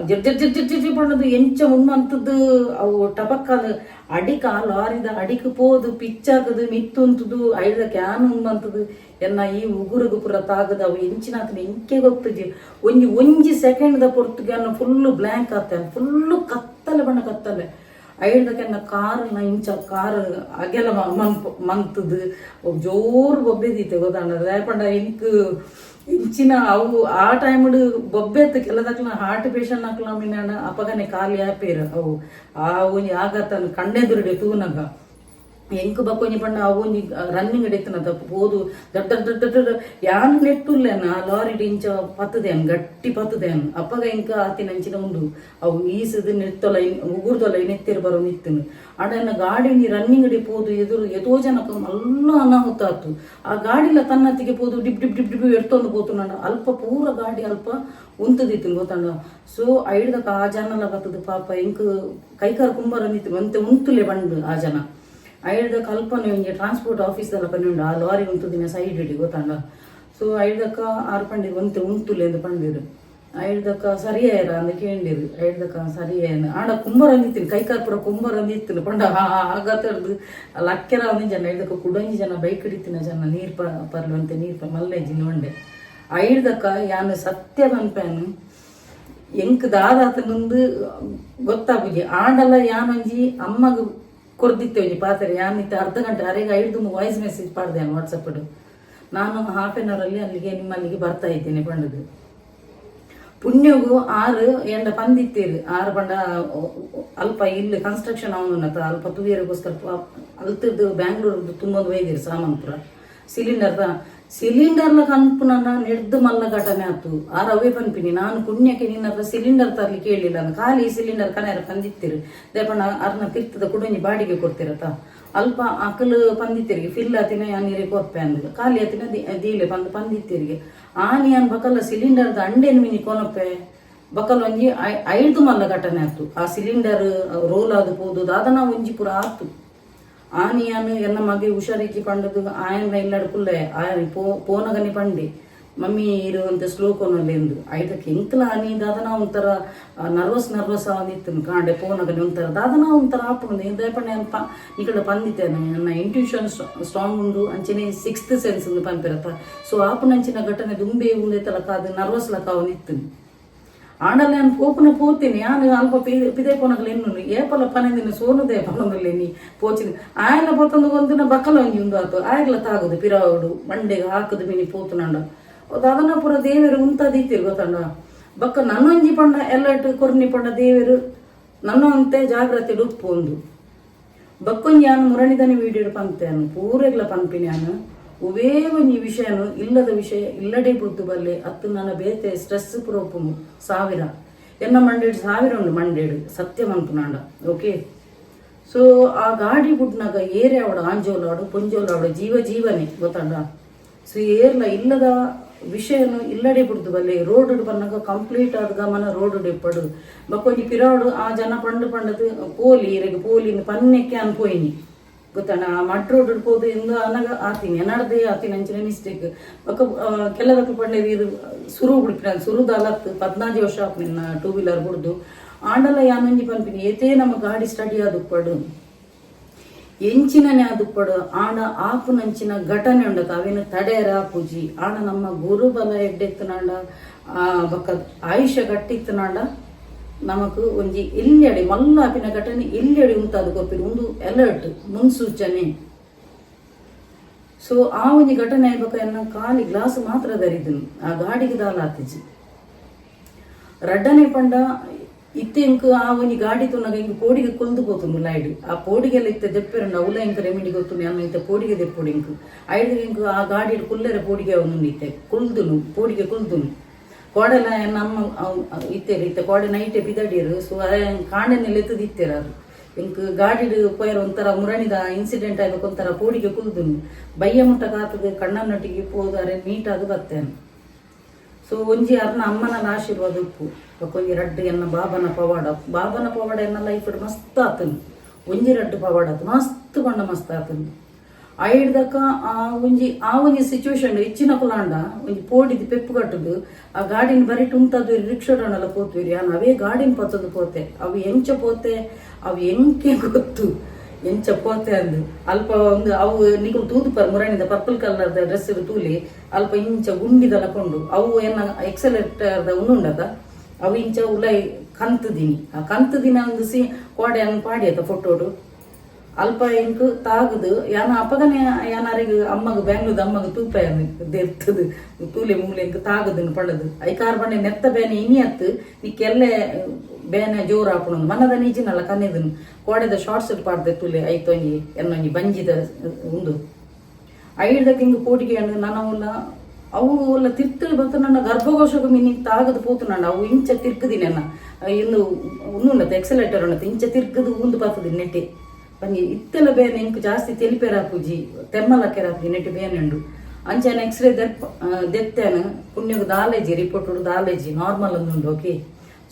ಜರ್ ಜರ್ ಜರ್ ಜರ್ ಜರ್ ಬಣ್ಣದು ಎಂಚ ಉಣ್ಣಂತದ್ದು ಅವು ಟಪಕ್ಕಲ್ ಅಡಿಕ ಲಾರಿದ ಅಡಿಕ ಪೋದು ಪಿಚ್ಚಾಗದು ಮಿತ್ತುಂತದು ಐದ ಕ್ಯಾನ್ ಉಣ್ಣಂತದು ಎನ್ನ ಈ ಉಗುರುಗು ಪುರ ತಾಗದ ಅವು ಎಂಚಿನಾತನ ಎಂಕೆ ಗೊತ್ತಿದ್ದಿ ಒಂಜಿ ಒಂಜಿ ಸೆಕೆಂಡ್ದ ಪೊರ್ತುಗೆ ಅನ್ನ ಫುಲ್ಲು ಬ್ಲ್ಯಾಂಕ್ ಆತೇನೆ ಫುಲ್ಲು ಕತ್ತಲೆ ಬಣ್ಣ ಕತ್ತಲೆ ಐಡ್ದಕ್ಕೆನ್ನ ಕಾರನ್ನ ಇಂಚ ಕಾರ್ ಅಗೆಲ್ಲ ಮಂಪ್ ಮಂತದು ಜೋರು ಒಬ್ಬೆದೀತೆ ಗೊತ್ತಾಂಡ ಪಂಡ ಇಂಕ್ ಇಂಚಿನ ಅವು ಆ ಟೈಮ್ಡು ಬೊಬ್ಬೆತ್ತು ಕೆಲದಕ್ಲ ಹಾರ್ಟ್ ಪೇಷಂಟ್ ಹಾಕ್ಲ ಮಿನ್ನ ಅಪಗನೆ ಖಾಲಿ ಆಪೇರ ಅವು. ಆ ಒಂಜಿ ಆಗತ್ತನ ಕಣ್ಣೆದುರುಡೆ ತೂನಗ. ಎಂಕ್ ಬಕ್ಕೊಂಜಿ ಪಂಡ ಅವೊಂಜಿ ರನ್ನಿಂಗ್ ಎಡೆತ್ತನದ ಪೋದು ದೊಡ್ಡ ದೊಡ್ಡ ದೊಡ್ಡ ಯಾನ್ ನೆಟ್ಟುಲ್ಲೇನ ಲಾರಿ ಇಂಚ ಪತ್ತದೇನ್ ಗಟ್ಟಿ ಪತ್ತದೇನ್ ಅಪ್ಪಗ ಇಂಕ ಆತಿ ಅಂಚಿನ ಉಂಡು. ಅವು ಈಸದ ನೆತ್ತೊಲ ಉಗುರ್ದೊಲ ನೆತ್ತಿರ ಬರೋ ನಿತ್ತನು. ಅಡನ್ನ ಗಾಡಿ ನೀ ರನ್ನಿಂಗ್ ಇಡಿ ಪೋದು ಎದುರು ಎದೋ ಜನಕ ಮಲ್ಲ ಅನಾಹುತ ಆತು. ಆ ಗಾಡಿಲ ತನ್ನತ್ತಿಗೆ ಪೋದು, ಡಿಪ್ ಡಿಪ್ ಡಿಪ್ ಡಿಪ್ ಎಡ್ತೊಂದು ಪೋತು ನಾನು ಅಲ್ಪ ಪೂರ ಗಾಡಿ ಅಲ್ಪ ಉಂತದಿತ್ತು ಗೊತ್ತಂಡ ಸೊ ಐಡ್ದಕ ಆ ಜನಲ ಬತ್ತದ ಪಾಪ ಇಂಕ ಕೈಕಾರ್ ಕುಂಬರ ನಿತ್ತು ಅಂತೆ ಉಂತುಲೆ ಬಂಡು ಆ ಜನ. ಐಡ್ದ ಕಲ್ಪನೆ ಒಂಜಿ ಟ್ರಾನ್ಸ್ಪೋರ್ಟ್ ಆಫೀಸ್ದಲ್ಲ ಪನ್ನೆ ಉಂಡು ಆ ಲಾರಿ ಉಂತುದಿನ ಸೈಡ್ ಇಡಿ ಗೊತ್ತಾಂಡ ಸೊ ಐಡ್ದಕ್ಕ ಆರು ಪಂಡಿರು ಒಂತೆ ಉಂತುಲೆ ಎಂದು ಪಂಡಿರು ಐಡ್ದಕ್ಕ ಸರಿಯಾಯರ ಅಂದ ಕೇಳಿರು ಐಡ್ದಕ್ಕ ಸರಿಯಾಯನ. ಆಡ ಕುಂಬರ ನಿತ್ತಿನ ಕೈಕಾರ್ ಪುರ ಕುಂಬರ ನಿತ್ತಿನ ಪಂಡ ಆಗತ್ತರ್ದು ಲಕ್ಕೆರ ಒಂದಿ ಜನ ಐಡ್ದಕ್ಕ ಕುಡಂಜಿ ಜನ ಬೈಕ್ ಹಿಡಿತಿನ ಜನ, ನೀರ್ ಪ ಪರ್ಲಂತೆ ನೀರ್ ಪ, ಮಲ್ಲೇಜಿ ನೋಂಡೆ ಐಡ್ದಕ್ಕ ಯಾನು ಸತ್ಯ ಪನ್ಪೇನು ಎಂಕ್ ದಾದಾತನೊಂದು ಗೊತ್ತಾಗುಜಿ ಆಂಡಲ ಯಾನೊಂಜಿ, ಅಮ್ಮಗ್ ಕೊರ್ದಿತ್ತೆ ಒಂಜಿ ಪಾತ್ರೆ. ಯಾನಿತ್ತ ಅರ್ಧ ಗಂಟೆ ಅರೆಗ ಐದು ವಾಯ್ಸ್ ಮೆಸೇಜ್ ಪಾಡ್ದೆ ವಾಟ್ಸಪ್ ನಾನು ಹಾಫ್ ಆನ್ ಅವರಲ್ಲಿ ಅಲ್ಲಿ ಅಲ್ಲಿಗೆ, ನಿಮ್ಮಲ್ಲಿಗೆ ಬರ್ತಾ ಇದ್ದೇನೆ ಪಂಡದು ಪುಣ್ಯಗೂ ಆರು ಎಂಡ ಪಂದಿತ್ತೇರು ಆರು ಪಂಡ ಅಲ್ಪ ಇಲ್ಲಿ ಕನ್ಸ್ಟ್ರಕ್ಷನ್ ಅವನು ಅಲ್ಪ ತುಗಿಯರಿಗೋಸ್ಕರ ಅಲ್ತದ್ದು ಬ್ಯಾಂಗ್ಳೂರ್ದು ತುಂಬೊಂದು ಒಯ್ದಿರು ಸಾಮಾನ್ ಪುರ ಸಿಲಿಂಡರ್ ಸಿಲಿಂಡರ್ಲ ನನ್ನ ನೆಡ್ದು ಮಲ್ಲ ಘಟನೆ ಆತು ಆ ರವೆ ಪನ್ಪಿನಿ ನಾನು ಪುಣ್ಯಕ್ಕೆ ನಿನ್ನ ಸಿಲಿಂಡರ್ ತರ್ಲಿ ಕೇಳಿಲ್ಲ. ಖಾಲಿ ಸಿಲಿಂಡರ್ ಕನೆಯರ ಪಂದಿತ್ತಿರು ದೇಪಣ್ಣ ಅರ್ನ ತಿರ್ತದ ಕುಡಂಜಿ ಬಾಡಿಗೆ ಕೊಡ್ತಿರತ್ತ ಅಲ್ಪ ಅಕಲು ಪಂದಿತ್ತಿರಿಗೆ ಫಿಲ್ ಅತಿನ ನೀರಿಗೆ ಕೊಪ್ಪೆ ಅಂದ್ರು. ಖಾಲಿ ಆತಿನ ದಿ- ದೀಲೆ ಬಂದು ಪಂದಿತ್ತಿರಿಗೆ ಆನಿ ಅನ್ ಬಕಲ್ಲ ಸಿಲಿಂಡರ್ದ ಅಂಡೇನು ಮಿನಿ ಕೊನಪ್ಪೆ. ಬಕಲ್ ಒಂಜಿ ಐದು ಮಲ್ಲ ಘಟನೆ ಆತು ಆ ಸಿಲಿಂಡರ್ ರೋಲ್ ಆದು ಅದನ್ನ ಒಂಜಿ ಪುರ ಆತು. ಮಗೆ ಹುಷಾರಿಕ್ಕಿ ಪಂಡದು ಆಯನ ಇಲ್ಲಡ್ ಕುಲ್ಲೆ ಆಯನ ಪೋ, ಪೋನಗನಿ ಪಂಡಿ. ಮಮ್ಮಿ ಇರುವಂತೆ ಸ್ಲೋ ಕೋನಲ್ಲಿ ಎಂದು. ಐದಕ್ಕೆ ಎಂಕ್ಲ ಆನಿ ದಾದನ ಒಂಥರ ನರ್ವಸ್ ನರ್ವಸ್ ಆದಿತ್ತು ಕಾಂಡೆ ಪೋನಗನೆ ಒಂಥರ. ದಾದನ ಒಂಥರ ಆಪುಂಡು. ಇಂದ ಪಂಡೆ ಅನ್ಪ ಇಕಡೆ ಪಂದಿತ್ತೇನೆ ನನ್ನ ಇಂಟ್ಯೂಷನ್ ಸ್ಟ್ರಾಂಗ್ ಉಂಡು. ಅಂಚನೆ ಸಿಕ್ಸ್ತ್ ಸೆನ್ಸ್ ಉಂದು ಪಂಪಿರತ್ತ ಸೊ ಆಪುನಂಚಿನ ಘಟನೆ ದುಂಬೆ ಉಂದೆತ್ತಲ ಕಾದು ನರ್ವಸ್ ಲಕ ಅವನಿತ್ತು ಆಂಡಲ್ಲ ನಾನು ಪೋಪುನ ಪೋತೀನಿ ನಾನು ಅಲ್ಪ ಪಿದೆ ಪೋನಗಲ ಎನ್ನು ಏಪಲ ಪನೆದಿನ ಸೋನುದೆ ಪನೊಂದುಲ್ಲೆ ನೀ ಪೋಚಿನ. ಆಯನ ಪೊತ್ತೊಂದು ಒಂದಿನ ಬಕ್ಕಲ ಒಂಜಿ ಉಂದು ಆತು ಆಯ್ಗಲ ತಾಗುದು ಪಿರಾವುಡು. ಮಂಡೆಗೆ ಹಾಕದು ಮಿನಿ ಪೋತುನಂಡ ಅದು ಅದನ್ನ ಪುರ ದೇವರು ಉಂತದೀತಿರು ಗೊತ್ತಂಡ? ಬಕ್ಕ ನನ್ನೊಂಜಿ ಪಂಡ ಎಲ್ಲಟ್ಟು ಕೊರ್ನಿ ಪಂಡ ದೇವರು ನನ್ನಂತೆ ಜಾಗ್ರತೆ ಉಪ್ಪು ಒಂದು ಬಕ್ಕೊಂಜಿ ನಾನು ವಿಡಿಯೋ ವೀಡಿಯೋ ಪಂತೇನು ಪೂರೆಗ್ಲ ಪಂಪಿನಿ ಒಂಜಿ ವಿಷಯನು ಇಲ್ಲದ ವಿಷಯ ಇಲ್ಲಡೆ ಬುಡ್ದು ಬಲ್ಲೆ ಅತ್ತು ನನ್ನ ಬೇತೆ ಸ್ಟ್ರೆಸ್ ಪುರೋಪುನು ಸಾವಿರ. ಎನ್ನ ಮಂಡೇಡು ಸಾವಿರ ಉಂಡು ಮಂಡೇಡು. ಸತ್ಯ ಮನ್ಪುನಾಂಡ ಓಕೆ ಸೊ ಆ ಗಾಡಿ ಬುಡ್ನಾಗ ಏರೆ ಅವಡ ಆಂಜೋಲಾಡು ಪುಂಜೋಲಾಡು ಜೀವ ಜೀವನೆ ಗೊತ್ತಾಂಡ? ಸೊ ಏರ್ಲ ಇಲ್ಲದ ವಿಷಯನು ಇಲ್ಲಡೆ ಬಿಡ್ದು ಬಲ್ಲೆ ರೋಡ್ ಬನ್ನಾಗ ಕಂಪ್ಲೀಟ್ ಆದ ಗಮನ ರೋಡ್ ಡೆಪ್ಪಡು ಬಕ್ಕೊಂಜಿ ಪಿರಾಡು ಆ ಜನ ಪಂಡು ಪಂಡದು, ಪೋಲಿ ಇರಗೆ ಪೋಲಿನ ಪನ್ನೆಕ್ಕೆ ಅನ್ಪೋಯಿನಿ. ಗೊತ್ತಾಣ ಆ ಹಿಡ್ಕೋದು ಇಂದು ಅನಗ ಆತೀನಿ. ನಡ್ದೆ ಆತೀನಿ ಅಂಚಿನ ಮಿಸ್ಟೇಕ್ ಬೊಕ್ಕ ಕೆಲದಕ್ಕೆ ಪಂಡೆ ಇದು ಸುರು ಬಿಡ್ಪಿನ ಸುರುದ ಅಲತ್ತು ಪದ್ನಾಜಿ ವರ್ಷ ಆಪಿನ ಟೂ ವೀಲರ್ ಬಿಡ್ದು ಆಂಡಲ ಯಾನಂಜಿ ಪನ್ಪಿನಿ ಏತೇ ನಮ್ಮ ಗಾಡಿ ಸ್ಟಡಿ ಆದು ಪಡು. ಎಂಚಿನನೆ ಅದು ಪಡು. ಆಣ ಆಪುನಂಚಿನ ಘಟನೆ ಉಂಡತ ಅವೇನು ತಡೆಯರ ಪೂಜಿ. ಆಣ ನಮ್ಮ ಗುರುಬಲ ಎಡ್ಡೆತ್ತನಾಂಡ ಬೊಕ್ಕ ಆಯುಷ್ಯ ಗಟ್ಟಿತ್ತನಾಂಡ ನಮಕ್ ಒಂಜಿ ಇಲ್ಲೆಡೆ ಮಲ್ಲಾಪಿನ ಘಟನೆ ಇಲ್ಲೆಡೆ ಉಂಟಾದ ಗೊತ್ತಿರು ಒಂದು ಅಲರ್ಟ್ ಮುನ್ಸೂಚನೆ. ಸೊ ಆ ಒಂಜಿ ಘಟನೆ ಆಯ್ಬೇಕ ಎನ್ನ ಖಾಲಿ ಗ್ಲಾಸ್ ಮಾತ್ರ ಧರಿದನು. ಆ ಗಾಡಿಗೆ ದಾಲ ಆತಿಜಿ ರಡ್ಡನೆ ಪಂಡ ಇತ್ತೆ ಇಂಕ್ ಆ ಒಂಜಿ ಗಾಡಿ ತುನಗ ಇಂಕ್ ಪೋಡಿಗೆ ಕೊಲ್ದು ಪೋತುಂಡು ಲೈಡ್ ಆ ಪೋಡಿಗೆಲ್ಲ ಇತ್ತೆ ದೆಪ್ಪೆರಂಡ ಅವಲ ಇಂಕ ರೆಮಿಡಿ ಗೊತ್ತುಂಡು. ಅನ್ನ ಇತ್ತೆ ಪೋಡಿಗೆ ದೆಪ್ಪುಡು ಇಂಕ್. ಐದು ಇಂಕ್ ಆ ಗಾಡಿ ಕುಲ್ಲರೆ ಪೋಡಿಗೆ ಅವನು ಇತ್ತೆ. ಕುಲ್ದುನು ಪೋಡಿಗೆ ಕುಲ್ದುನು ಕೋಡೆಲ ನಮ್ಮ ಇತ್ತೇರು, ಇತ್ತ ಕೋಡೆ ನೈಟೆ ಬಿದಡಿರು ಸೊ ಕಾಂಡೆನೆಲ್ಲ ಎತ್ತದು ಇತ್ತೇರ ಅದು. ಇಂಕ್ ಗಾಡಿ ಪೋಯರ್ ಒಂಥರ ಮುರಣಿದ ಇನ್ಸಿಡೆಂಟ್ ಆಗಬೇಕು ಒಂಥರ ಪೋಡಿಗೆ ಕುಲ್ದುನು. ಬಯ್ಯ ಮುಟ್ಟ ಕಾತದ ಕಣ್ಣನ್ನೊಟ್ಟಿಗೆ ಪೋದಾರೆ ಅದು ಬತ್ತೇನೆ. ಸೊ, ಒಂಜಿ ಅರ್ನ ಅಮ್ಮನ ಆಶೀರ್ವಾದ ಉಪ್ಪು. ಒಂಜಿ ರಡ್ಡು ಎನ್ನ ಬಾಬನ ಪವಾಡ. ಬಾಬನ ಪವಾಡ ಎನ್ನ ಲೈಫ್ ಮಸ್ತ್ ಆತನು. ಒಂಜಿ ರಡ್ಡು ಪವಾಡ ಮಸ್ತ್ ಬಣ್ಣ ಮಸ್ತ್ ಆತನು. ಐಡ್ದಕ್ಕ ಆ ಒಂಜಿ ಆ ಒಂಜಿ ಸಿಚುವೇಶನ್ ಇಚ್ಚಿನ ಕುಲಾಂಡ ಒಂಜಿ ಪೋಡಿದ್ ಪೆಪ್ಪು ಕಟ್ಟುದು, ಆ ಗಾಡಿನ ಬರಿಟ್ ಉಂತದು ರಿಕ್ಷೋಡನೆಲ್ಲ ಪೋತ್ವಿರಿ. ನಾನು ಅವೇ ಗಾಡಿನ ಪತ್ತದು ಪೋತೆ ಅವು ಎಂಚ ಪೋತೆ ಅವು ಎಂಕೆ ಗೊತ್ತು? ಎಂಚ ಪೋತೆ ಅಂದು. ಅಲ್ಪ ಒಂದು ಅವು ನಿಕಲು ತೂದು ಪರ್ ಮುರಣಿದ ಪರ್ಪಲ್ ಕಲರ್ದ ಡ್ರೆಸ್ ತೂಲಿ, ಅಲ್ಪ ಇಂಚ ಗುಂಡಿದ ಲಕೊಂಡು ಅವು ಏನ ಎಕ್ಸಲೇಟರ್ದ ಉಂಡುಂಡದ ಅವು ಇಂಚ ಉಲೈ ಕಂತು ದಿನಿ ಆ ಕಂತು ದಿನ ಸಿ ಕೋಡೆ ಹಂಗೆ ಪಾಡಿ ಆತ ಫೋಟೋಡು ಅಲ್ಪ ಎಂಕ್ ತಾಗುದು, ಯಾನ ಅಪಗನೆ ಯಾನಾರಿಗೆ ಅಮ್ಮಗ, ಬ್ಯಾಂಗ್ಳೂರ್ದ ಅಮ್ಮಗ ತೂಪ ದೆರ್ತದು ತೂಲೆ ಮೂಲೆ ಎಂಕ್ ತಾಗುದನ್ನು ಪಡದು ಕಾರ್ ಬಣ್ಣ ನೆತ್ತ ಬೇನೆ ಇನಿಯತ್ತು ನಿಕ್ಕೆಲ್ಲೆ ಬೇನೆ ಜೋರು ಹಾಕೊಂಡು ಮನದ ನೀಜಿನಲ್ಲ ಕನ್ನೆದನು. ಕೋಡೆದ ಶಾರ್ಟ್ಸ್ ಪಾಡ್ದೆ ತೂಲೆ ಐತೊಂಜಿ ಎನ್ನೊಂಗಿ ಬಂಜಿದ ಉಂದು ಐಡ್ದಕ್ಕೆ ಹಿಂಗೆ ಕೋಟಿಗೆ ಹಣ್ಣು ನನವಲ್ಲ ಅವು ಎಲ್ಲ ತಿರ್ತಳಿ ಬಂತು ನನ್ನ ಗರ್ಭಕೋಶಕ್ಕೆ ಮೀನಿ ತಾಗದು ಪೋತು ನಾನು ಅವು ಇಂಚ ತಿರ್ಕದಿನ ಇಂದು ಉನ್ನುಂಡತ ಎಕ್ಸಲೇಟರ್ ಉಂಡತ ಇಂಚ ತಿರ್ಕದು ಉಂದು ಬರ್ತದೆ ನೆಟ್ಟೆ. ಬನ್ನಿ ಇತ್ತಲ ಬೇನೆ ಎಂಕ್ ಜಾಸ್ತಿ ತೆಲಿಪೇರ ಪೂಜಿ ತೆಮ್ಮಲಕ್ಕೆರ ಪೂಜಿ ನೆಟ್ಟು ಬೇನೆ ಉಂಡು ಅಂಚೆನ ಎಕ್ಸ್ರೇ ದೆಪ್ ದೆತ್ತೇನು ಪುಣ್ಯಗ ದಾಲೇಜಿ ರಿಪೋರ್ಟ್ ದಾಲೇಜಿ ನಾರ್ಮಲ್ ಅಂದು ಓಕೆ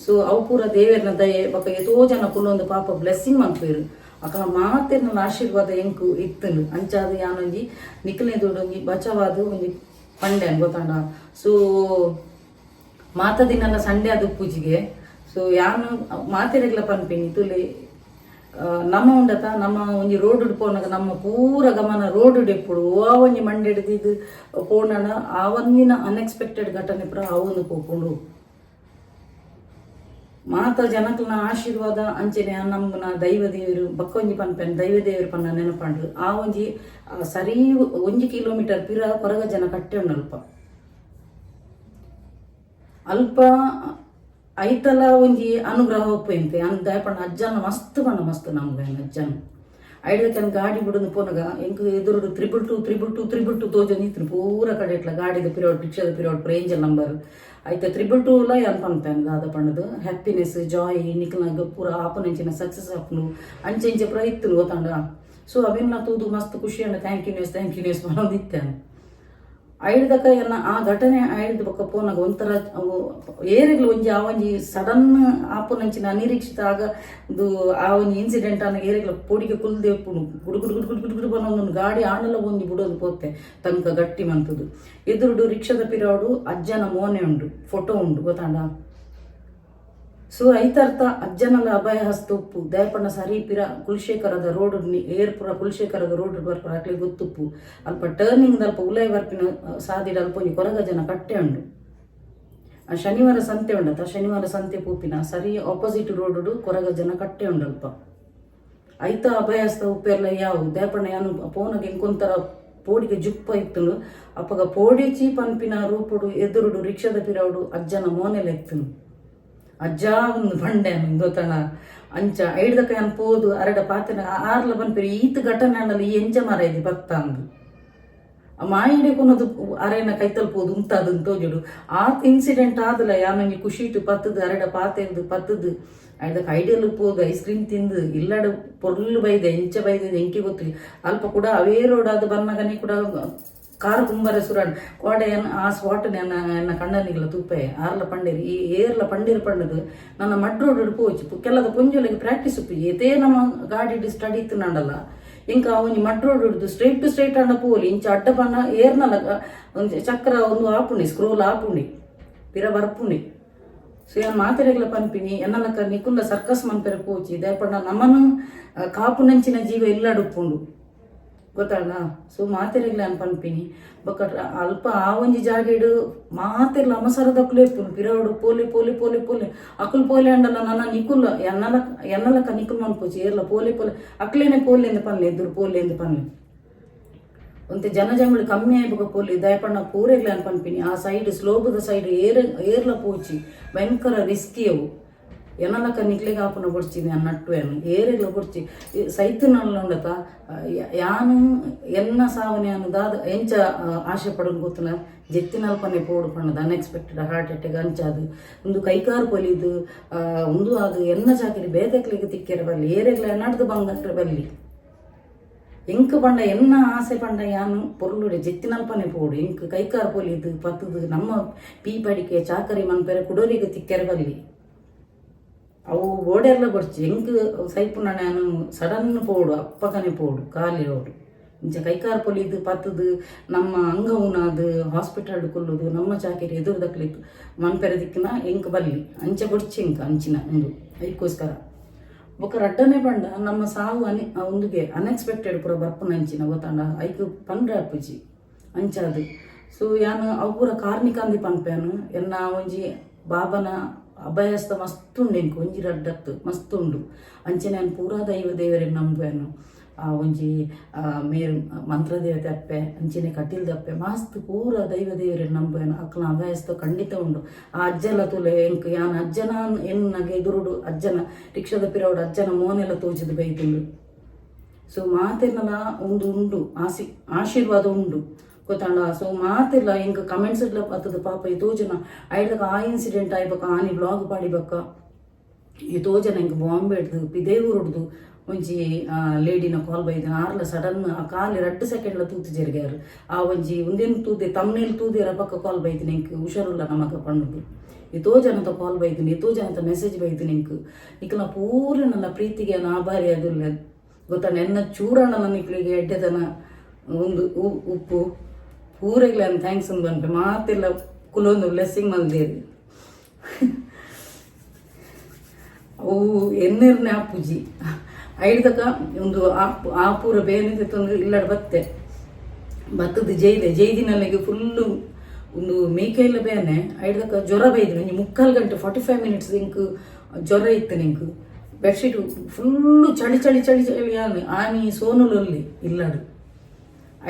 ಸೊ ಅವು ಪೂರ ದೇವೇರ್ನ ದಯೆ ಬೊಕ ಎತೋ ಜನ ಕುಲ್ಲೊಂದು ಪಾಪ ಬ್ಲೆಸ್ಸಿಂಗ್ ಮನ್ಪೇರು ಅಕಲ ಮಾತೆರ್ನ ಆಶೀರ್ವಾದ ಎಂಕು ಇತ್ತನು ಅಂಚಾದ ಯಾನೊಂಜಿ ನಿಖಿಲೆದೊಡೊಂಜಿ ಬಚವಾದ ಒಂಜಿ ಪಂಡೆ ಗೊತ್ತಾಂಡ. ಸೊ ಮಾತ ದಿನಲ್ಲ ಸಂಡೆ ಅದು ಪೂಜೆಗೆ. ಸೊ ಯಾನು, ಮಾತೆರೆಗ್ಲ ಪನ್ಪಿನಿ, ತುಲೆ ನಮ್ಮ ಉಂಡತ, ನಮ್ಮ ಒಂಜಿ ರೋಡ್ ಪೋನಗ ನಮ್ಮ ಪೂರ ಗಮನ ರೋಡ್ ಎಪ್ಪುಡು ಆ ಒಂಜಿ ಮಂಡೆಡ್ದಿದ್ದು ಪೋನಣ ಆ ಒಂದಿನ ಅನ್ಎಕ್ಸ್ಪೆಕ್ಟೆಡ್ ಘಟನೆ ಪುರ ಅವನು ಪೋಪುಂಡು ಮಾತ ಜನಕಲ್ನ ಆಶೀರ್ವಾದ ಅಂಚನೆ ನಮ್ಮನ ದೈವ ದೇವರು ಬಕ್ಕೊಂಜಿ ಪನ್ಪೆನ್ ದೈವ ದೇವರು ಪನ್ನ ನೆನಪಂಡು. ಆ ಒಂಜಿ ಸರಿ ಒಂಜಿ ಕಿಲೋಮೀಟರ್ ಪಿರ ಕೊರಗ ಜನ ಕಟ್ಟೆ ಅಲ್ಪ ಅಲ್ಪ ಐತಲ ಒಂಜಿ ಅನುಗ್ರಹ ಒಪ್ಪೆಂತೆ ಅನ್ ದಯಪಂಡ ಅಜ್ಜನ ಮಸ್ತ್ ಪಂಡ ಮಸ್ತ್ ನಮ್ಗೆ ಅಜ್ಜನ. ಐಡಕ್ಕೆ ಗಾಡಿ ಬಿಡುದು ಪೋನಗ, ಎಂಕ್ ಎದುರು triple two triple two triple two ತೋಜ ನಿಂತು ಪೂರ ಕಡೆ ಇಟ್ಲ ಗಾಡಿದ ಪಿರಿಯಡ್ ರಿಕ್ಷಾದ ಪಿರಿಯಡ್ ರೇಂಜಲ್ ನಂಬರ್ ಐತ ತ್ರಿಬಲ್ ಟೂ ಲ ಏನ್ ಪನ್ಪೇನ್ ದಾದ ಪಣ್ಣದು. ಹ್ಯಾಪಿನೆಸ್ ಜಾಯ್ ನಿಕ್ಲನಾಗ ಪೂರ ಆಪನಂಚಿನ ಸಕ್ಸಸ್ ಆಪ್ನು. ಅಂಚೆ ಇಂಚೆ ಪ್ರಯತ್ನ ಇತ್ತು ಗೊತ್ತಂಡ. ಸೊ ಅವೆಲ್ಲ ತೂದು ಮಸ್ತ್ ಖುಷಿ ಅಂಡ thank you news thank you news ಮಾಡೋದಿತ್ತೇನೆ ಐಡ್ದಕ ಎಲ್ಲ ಆ ಘಟನೆ ಆಯ್ದ ಬಕ್ಕಪ್ಪ ನಗ ಒಂಥರ ಅವು ಏರಿಗ್ಲು ಒಂಜಿ, ಆ ಒಂಜಿ ಸಡನ್ ಆಪುನಂಚಿನ ಅನಿರೀಕ್ಷಿತ ಆಗ ಇದು ಆ ಒಂಜಿ ಇನ್ಸಿಡೆಂಟ್ ಅನ್ನ ಏರಿಗ್ಲ ಪೋಡಿಗೆ ಕುಲ್ದೆ ಗುಡು ಗುಡು ಗುಡು ಗುಡು ಗುಡು ಬಂದೊಂದು ಗಾಡಿ ಆಣಲ ಒಂಜಿ ಬಿಡೋದು ಪೋತೆ ತನಕ ಗಟ್ಟಿ ಮಂತದು. ಎದುರುಡು ರಿಕ್ಷಾದ ಪಿರಾಡು ಅಜ್ಜನ ಮೋನೆ ಉಂಡು, ಫೋಟೋ ಉಂಡು, ಗೊತ್ತಾಂಡ? ಸೊ ಐತರ್ಥ ಅಜ್ಜನಲ್ಲ ಅಭಯ ಹಸ್ತುಪ್ಪು ದಯಪಣ್ಣ ಸರಿ ಪಿರ ಕುಲಶೇಖರದ ರೋಡ್ ಏರ್ಪುರ ಕುಲಶೇಖರದ ರೋಡ್ ಬರ್ಪುರ ಆಗ್ಲಿ ಗೊತ್ತುಪ್ಪು ಅಲ್ಪ ಟರ್ನಿಂಗ್ ಅಲ್ಪ ಉಲಯ ಬರ್ಪಿನ ಸಾದಿಡ ಅಲ್ಪ ಕೊರಗ ಜನ ಕಟ್ಟೆ ಉಂಡು ಆ ಶನಿವಾರ ಸಂತೆ ಉಂಡತ, ಶನಿವಾರ ಸಂತೆ ಪೂಪಿನ ಸರಿ ಆಪೋಸಿಟ್ ರೋಡ್ ಕೊರಗ ಜನ ಕಟ್ಟೆ ಉಂಡಲ್ಪ. ಐತ ಅಭಯಸ್ತ ಉಪ್ಪೆರ್ಲ ಯಾವು? ದಯಪಣ್ಣ ಯಾನು ಪೋನಗೆ ಎಂಕೊಂತರ ಪೋಡಿಗೆ ಜುಪ್ಪ ಇತ್ತನು ಅಪ್ಪಗ ಪೋಡಿಚಿ ಪನ್ಪಿನ ರೂಪುಡು, ಎದುರುಡು, ರಿಕ್ಷಾದ ಪಿರವುಡು ಅಜ್ಜನ ಮೋನೆಲ್ಲ ಇತ್ತನು ಅಜ್ಜ ಒಂದು ಬಂಡೆ ಗೊತ್ತಣ ಅಂಚ ಐಡ್ದಕ ಏನ್ ಪೋದು, ಅರಡ ಪಾತೆನ ಆರ್ಲ ಬನ್ಪಿರಿ ಈತ್ ಘಟನೆ ಈ ಎಂಚ ಮರ ಇದೆ ಬತ್ತ ಅಂದು ಮಾಯಿಡೆ ಕೊನದು ಅರೆನ ಕೈತಲ್ ಪೋದು ಉಂತಾದು ತೋಜುಡು ಆ ಇನ್ಸಿಡೆಂಟ್ ಆದಲ ಯಾನಂಗೆ ಖುಷಿ ಇಟ್ಟು ಪತ್ತದು, ಅರಡ ಪಾತೆರ್ದು ಪತ್ತದು. ಅದಕ್ಕೆ ಐಡಿಯಲ್ ಪೋದು ಐಸ್ ಕ್ರೀಮ್ ತಿಂದು, ಇಲ್ಲಡ ಪೊರ್ಲು ಬೈದೆ, ಎಂಚ ಬೈದೆ, ಎಂಕಿ ಗೊತ್ತಿಲ್ಲ. ಅಲ್ಪ ಕೂಡ ಅವೇ ರೋಡ್ ಅದು ಬನ್ನಗನೆ ಕೂಡ ಕಾರ್ ತುಂಬರೆ ಸುರಾಡ್ ಕೋಡೆ ಎನ್ನ ಆ ಸ್ಪಾಟ್ ನನ್ನ ಎನ್ನ ಕಣ್ಣನಿಗ್ಲ ತುಪ್ಪೆ, ಆರ್ಲ ಪಂಡೇರಿ, ಈ ಏರ್ಲ ಪಂಡಿರ್ ಪಂಡದು ನನ್ನ ಮಡ್ ರೋಡ್ ಪೋಚು ಕೆಲದ ಪುಂಜುಲೆಗೆ ಪ್ರಾಕ್ಟೀಸ್ ಉಪ್ಪಿ. ಏತೇ ನಮ್ಮ ಗಾಡಿ ಸ್ಟಡಿ ಇತ್ತು ನಂಡಲ್ಲ ಇಂಕ ಅವನಿ ಮಡ್ ರೋಡ್ ಹಿಡ್ದು ಸ್ಟ್ರೈಟ್ ಟು ಸ್ಟ್ರೈಟ್ ಅಣ್ಣ ಪೋಲಿ. ಇಂಚ ಅಡ್ಡ ಬಣ್ಣ ಏರ್ನಲ್ಲ ಒಂದು ಚಕ್ರ ಒಂದು ಆಪುಣಿ ಸ್ಕ್ರೋಲ್ ಆಪುಣಿ ಪಿರ ಬರ್ಪುಣಿ. ಸೊ ಏನು ಮಾತೆರೆಗ್ಲ ಪನ್ಪಿನಿ ಎನ್ನಲಕ್ಕ ನಿಕುಲ್ಲ ಸರ್ಕಸ್ ಮನ್ಪೆರ ಪೋಚಿ. ದಯಪಂಡ ನಮ್ಮನು ಕಾಪುನಂಚಿನ ಕಾಪು ನಂಚಿನ ಜೀವ ಇಲ್ಲ ಡುಪ್ಪುಂಡು ಗೊತ್ತಾಗ ಸೊ ಮಾತೆರೆಗ್ಲ ಅನ್ ಪನ್ಪಿನಿ. ಬೊಕ ಅಲ್ಪ ಆ ಒಂಜಿ ಜಾಗೆಡು ಮಾತೆರ್ಲ ಅಮಸರದಕ್ಕುಲು ಎಪ್ಪುನು ಪಿರವಡು, ಪೋಲೆ ಪೋಲೆ ಪೋಲೆ ಪೋಲೆ. ಅಕುಲ್ ಪೋಲೆ ಅಂಡಲ್ಲ, ನನ್ನ ನಿಕುಲ್, ಎನ್ನಲ ಎನ್ನಲಕ್ಕ ನಿಕುಲ್ ಮನ್ಪೋಚಿ ಏರ್ಲ ಪೋಲೆ ಪೋಲೆ. ಅಕ್ಲೇನೆ ಪೋಲೆ ಎಂದು ಪನ್ಲೆ ಎದುರು ಪೋಲೆ ಎಂದು ಪನ್ಲೆ. ಒಂತೆ ಜನಜಂಗುಳಿ ಕಮ್ಮಿ ಆಯ್ಬೇಕು ಪೋಲಿ. ದಯಪಣ್ಣ ಪೂರೆಗ್ಲ ಅನ್ ಪನ್ಪಿನಿ. ಆ ಸೈಡ್, ಸ್ಲೋಬದ ಸೈಡ್ ಏರ್, ಏರ್ಲ ಪೋಚಿ. ಭಯಂಕರ ರಿಸ್ಕಿ ಅವು ಆಪುನ ಕೊಡ್ಚಿನಿ ಅನ್ನಟ್ಟು ಏನು? ಏರೆಗ್ಲ ಕೊಡ್ಚಿ ಸೈತಿನಲ್ಲ ಉಂಡತ ಯಾನು ಎನ್ನ ಸಾವನೆ ఎంచ ಎಂಚ ಆಸೆ ಪಡೋದು ಗೊತ್ತಿಲ್ಲ? ಜೆತ್ತಿನಲ್ಪನೆ ಪೋಡು ಪಣ್ಣದು ಅನ್ಎಕ್ಸ್ಪೆಕ್ಟೆಡ್ ಹಾರ್ಟ್ ಅಟ್ಯಾಕ್ ಅಂಚಾದು ಒಂದು ಕೈಕಾರು ಪೊಲಿದು ಒಂದು ಅದು ಎನ್ನ ಚಾಕಿರಿ ಬೇದಕ್ಲಿಗೆ ತಿಕ್ಕೆರೆ ಬರಲಿ ಏರೆಗ್ಲ ಎನ್ನಡ್ದು ಬಂಗಕ್ರೆ ಬರಲಿ ಎಂಕ್ ಪಂಡ ಎನ್ನ ಆಸೆ ಪಂಡ ಯಾನು, ಪೊರ್ಲುಡೆ ಜೆತ್ತಿನಲ್ಪನೆ ಪೋಡು ಎಂಕ್ ಕೈಕಾರ್ ಪೊಲಿದು, ಪತ್ತದು, ನಮ್ಮ ಪೀ ಪಡಿಕೆ ಚಾಕರಿ ಮನ್ಪೆರೆ ಕುಡೋರಿಗೆ ತಿಕ್ಕೆರೆ ಬರಲಿ ಅವು ಓಡೆರ್ಲ ಬರ್ಚಿ. ಎಂಕ್ ಸೈಪುನ ನಾನು ಸಡನ್ ಪೋಡು ಅಪ್ಪಕನೆ ಪೋಡು, ಕಾಲಿ ಓಡು ಇಂಚ ಕೈಕಾರ್ ಪೊಲಿದು, ಪತ್ತದು, ನಮ್ಮ ಅಂಗ ಉನಾದು ಹಾಸ್ಪಿಟಲ್ ಕೊಲ್ಲುದು, ನಮ್ಮ ಚಾಕೆರಿ ಎದುರು ದಕ್ಲಿತ್ತು ಮನ್ಪೆರ ದಿಕ್ಕಿನ ಎಂಕ್ ಬಲ್ಲಿ? ಅಂಚ ಬೊಡ್ಚಿ ಎಂಕ ಅಂಚಿನ ಒಂದು ಅದಕ್ಕೋಸ್ಕರ ಬೊಕ ರಡ್ಡನೆ ಪಂಡ ನಮ್ಮ ಸಾವು ಅನಿ ಒಂದುಗೆ ಅನ್ಎಕ್ಸ್ಪೆಕ್ಟೆಡ್ ಪೂರ ಬರ್ಪುನ ಅಂಚಿನ, ಗೊತ್ತಾಂಡ? ಐಕ್ ಪಂಡ್ರೆ ಅಪ್ಪುಜಿ ಅಂಚಾದು. ಸೊ, ಯಾನು ಪೂರ ಕಾರ್ಮಿಕಾಂದಿ ಪನ್ಪೇನು ಎನ್ನ ಒಂಜಿ ಬಾಬನ ಅಭಯಸ್ತ ಮಸ್ತ್ ಉಂಡು ಎಂಕ್ ಒಂಜಿ ರಡ್ಡತ್ತು ಮಸ್ತ್ ಉಂಡು ಅಂಚೆ ನಾನು ಪೂರಾ ದೈವ ದೇವರನ್ನು ನಂಬುವೆನು. ಆ ಒಂಜಿ ಮೇರು ಮಂತ್ರ ದೇವತೆ ಅಪ್ಪೆ, ಅಂಚಿನ ಕಟೀಲ್ ದಪ್ಪೆ ಮಸ್ತ್ ಪೂರ ದೈವ ದೇವರನ್ನು ನಂಬುವೆನು. ಅಕ್ಲ ಅಭಯಸ್ತ ಖಂಡಿತ ಉಂಡು. ಆ ಅಜ್ಜಲ ತುಲೆ ಎಂಕ್, ಯಾನ್ ಅಜ್ಜನ ಎನ್ನಗೆ ಎದುರುಡು, ಅಜ್ಜನ ರಿಕ್ಷಾದ ಪಿರವುಡು, ಅಜ್ಜನ ಮೋನೆಲ್ಲ ತೋಚಿದ ಬೈತುಂಡು. ಸೊ ಮಾತೆಲ್ಲ ಒಂದು ಉಂಡು, ಆಸಿ, ಆಶೀರ್ವಾದ ಉಂಡು. ಗೊತ್ತಾಂಡ ಸೊ ಮಾತೆಲ್ಲ ಹಿಂಗ ಕಮೆಂಟ್ಸ್ ಎಲ್ಲ ಬರ್ತದ ಪಾಪ ಈ ತೋಜನ ಐಡ್ಲಕ ಆ ಇನ್ಸಿಡೆಂಟ್ ಆಯ್ಬಕ ಆನಿ ಬ್ಲಾಗ್ ಪಾಡಿಬಕ್ಕ ಈ ತೋಜನ ಹಿಂಗೆ ಬಾಂಬೆ ಹಿಡ್ದು ಪಿದೇವೂರು ಹಿಡ್ದು ಒಂಜಿ ಆ, ಲೇಡಿನ ಕಾಲ್ ಬೈದ. ಆರ್ಲ ಸಡನ್ ಆ ಕಾಲಿ ರಡ್ಡು ಸೆಕೆಂಡ್ಲ ತೂತು ಜರುಗ್ಯಾರು ಆ ಒಂಜಿ ಒಂದೇನು ತೂದೆ ತಮ್ಮನೇಲಿ ತೂದಿರ ಪಕ್ಕ ಕಾಲ್ ಬೈದಿನ ಇಂಕ್ ಹುಷಾರುಲ ನಮಗ ಪಣ್ಣದು. ಈ ಜನತ ಕಾಲ್ ಬೈದಿನಿ ಎತೋ ಜನತ ಮೆಸೇಜ್ ಬೈದಿನಿ ಇಂಕ್ ಇಕ್ಕಲ ಪೂರ ನನ್ನ ಪ್ರೀತಿಗೆ ನಾ ಬಾರಿ ಅದಿಲ್ಲ ಗೊತ್ತಾ ನೆನ್ನ ಚೂರಣ ನನ್ನ ಇಕ್ಳಿಗೆ ಎಡ್ಡೆದನ ಒಂದು ಉ- ಉಪ್ಪು. ಪೂರೆಗ್ಲ ಥ್ಯಾಂಕ್ಸ್ ಅಂತ ಬಂದ್ರೆ, ಮಾತೆಲ್ಲ ಕುಲೊಂದು ಬ್ಲೆಸ್ಸಿಂಗ್ ಬಂದಿರಿ ಅವು ಎನ್ನಿರ್ನೆ ಪೂಜಿ. ಐಡ್ದಕ ಒಂದು ಆಪು, ಆಪೂರ ಬೇನಿದೆ ಅಂದ್ರೆ ಇಲ್ಲಡ ಬತ್ತೆ. ಭತ್ತದ ಜೈದೆ ಜೈದಿನಲ್ಲಿಗೆ ಫುಲ್ಲು ಒಂದು ಮೇಕೆಲ್ಲ ಬೇನೆ, ಐಡ್ದಕ ಜ್ವರ ಬೈದು ಒಂಜಿ ಮುಕ್ಕಾಲು ಗಂಟೆ ಫಾರ್ಟಿ ಫೈವ್ ಮಿನಿಟ್ಸ್ ಇಂಕು ಜ್ವರ ಇತ್ತು ನಿಂಕು ಬೆಡ್ಶೀಟ್ ಫುಲ್ಲು ಚಳಿ ಚಳಿ ಚಳಿ ಚಳಿ, ಆನೆ, ಆನಿ ಸೋನುಲಲ್ಲಿ ಇಲ್ಲಡು.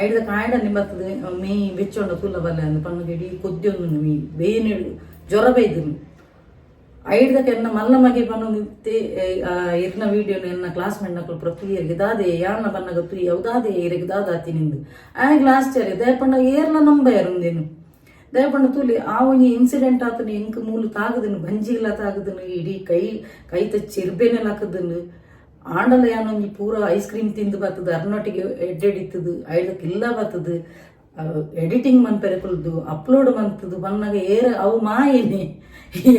ಐಡ್ದ കായട ನಿಂಬತ್ತದ ಮೀ ಬೆಚ್ಚೊಂಡ ತುಲ್ಲ ಬಲ್ಲೆ ಅಂದು മീ ಬೇನೆ ಜ್ವರ ಬೈದಿನು ಐಡ್ದಕ್ಕೆ ಎನ್ನ ಮಲ್ಲ ಮಗೆ ಪನ್ನೊಂದಿತ್ತೆ ಇರ್ನ ವಿಡಿಯೋನ ಎನ್ನ ಕ್ಲಾಸ್ ನಕಲು ಪ್ರತಿಯರಿಗೆ ದಾದೆ ಯಾನ ಬನ್ನಗ ತುಯಿ ಯಾವ್ದಾದೆ ಏರಿಗೆ ದಾದಾತಿ ನಿಂದು. ಆಗ ಲಾಸ್ಟ್ ಇಯರ್ ದಯಪಂಡ ಏರ್ಲ ನಂಬ ಯಾರುಂದೇನು ದಯಪಂಡ ತುಲಿ ಆ ಒಂಜಿ ಇನ್ಸಿಡೆಂಟ್ ಆತನು ಎಂಕ್ ಮೂಲು ತಾಗದನು ಬಂಜಿಲ್ಲ ತಾಗದನು, ಇಡೀ ಕೈ ಕೈ ತಚ್ಚಿ, ಇರ್ಬೇನೆಲ್ಲ ಹಾಕದನು. ಆಂಡಲ ನೀ ಪೂರ ಐಸ್ ಕ್ರೀಮ್ ತಿಂದು ಬರ್ತದೆ ಅರ್ನೊಟ್ಟಿಗೆ ಎಡ್ಡೆಡಿತ್ತದು ಐದಕ್ಕೆ ಇಲ್ಲ ಬರ್ತದ. ಎಡಿಟಿಂಗ್ ಮನ್ಪೆರೆ ಕುಲ್ದು ಅಪ್ಲೋಡ್ ಮಂತದು ಬಂದಾಗ ಏರ ಅವು ಮಾಯೇನೆ.